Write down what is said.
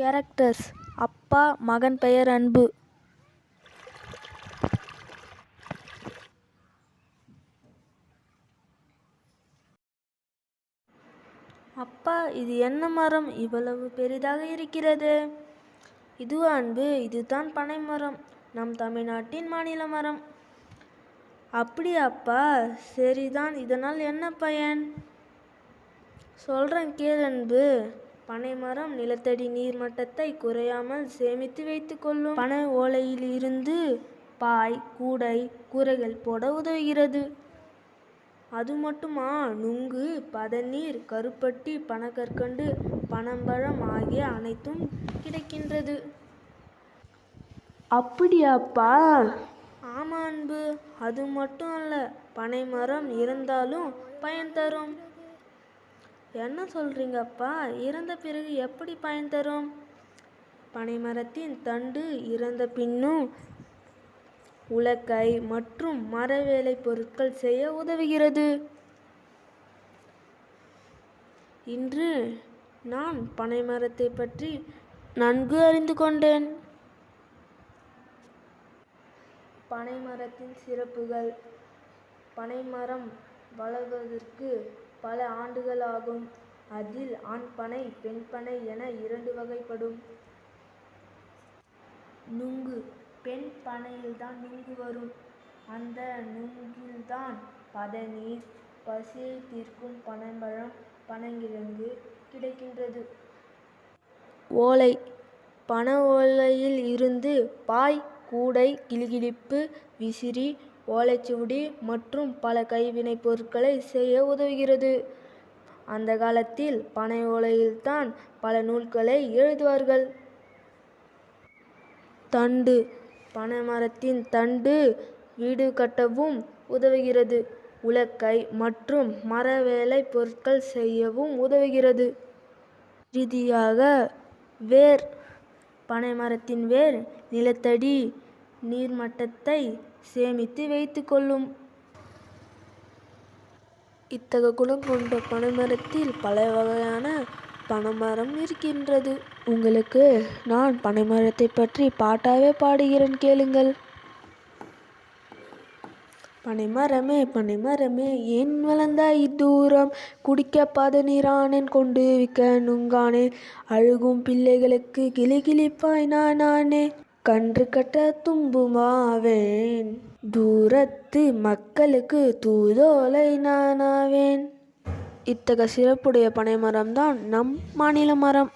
Characters. அப்பா மகன் பெயர் அன்பு. அப்பா இது என்ன மரம்? இவ்வளவு பெரிதாக இருக்கிறது. இது அன்பு இதுதான் பனை மரம் நம் தமிழ்நாட்டின் மாநில மரம். அப்படி அப்பா சரிதான். இதனால் என்ன பயன்? சொல்கிறேன் கேள் அன்பு. பனை மரம் நிலத்தடி நீர் மட்டத்தை குறையாமல் சேமித்து வைத்துக்கொள்ளும் பனை ஓலையில் இருந்து பாய் கூடை கூரைகள் போட உதவுகிறது. அது மட்டுமா? நுங்கு பதநீர் கருப்பட்டி பனக்கற்கண்டு பனம்பழம் ஆகிய அனைத்தும் கிடைக்கின்றது. அப்படியாப்பா? ஆமா அன்பு அது மட்டும் அல்ல பனை மரம் பயன் தரும். என்ன சொல்றீங்கப்பா? இறந்த பிறகு எப்படி பயன் தரும்? பனைமரத்தின் தண்டு இறந்த பின்னும் உலக்கை மற்றும் மரவேலை பொருட்கள் செய்ய உதவுகிறது. இன்று நான் பனைமரத்தை பற்றி நன்கு அறிந்து கொண்டேன். பனைமரத்தின் சிறப்புகள். பனைமரம் வளர்வதற்கு பல ஆண்டுகளாகும். அதில் ஆண் பனை பெண் பனை என இரண்டு வகைப்படும். நுங்கு பெண் பனையில்தான் நுங்கு வரும். அந்த நுங்கில்தான் பதநீர் பசியை தீர்க்கும் பனம்பழம் பனங்கிழங்கு கிடைக்கின்றது. ஓலை பன ஓலையில் இருந்து பாய் கூடை கிளிகிழிப்பு விசிறி ஓலைச்சுவடி மற்றும் பல கைவினைப் பொருட்களை செய்ய உதவுகிறது. அந்த காலத்தில் பனை ஓலையில்தான் பல நூல்களை எழுதுவார்கள். தண்டு பனைமரத்தின் தண்டு வீடு கட்டவும் உதவுகிறது. உலக்கை மற்றும் மர வேலை பொருட்கள் செய்யவும் உதவுகிறது. இறுதியாக வேர் பனைமரத்தின் வேர் நிலத்தடி நீர்மட்டத்தை சேமித்து வைத்துக்கொள்ளும். இத்தக குணம் கொண்ட பனைமரத்தில் பல வகையான பனைமரம் இருக்கின்றது. உங்களுக்கு நான் பனைமரத்தை பற்றி பாட்டாவே பாடுகிறேன் கேளுங்கள். பனைமரமே பனைமரமே ஏன் வளர்ந்தாய் தூரம் குடிக்க பதநீரானேன் கொண்டு விற்க நுங்கானே அழுகும் பிள்ளைகளுக்கு கிளி கிளிப்பாய் நானே கன்று கட்ட தும்புமாவேன். தூரத்து மக்களுக்கு தூதோலை நானாவேன். இத்தகைய சிறப்புடைய பனைமரம்தான் நம் மாநில மரம்.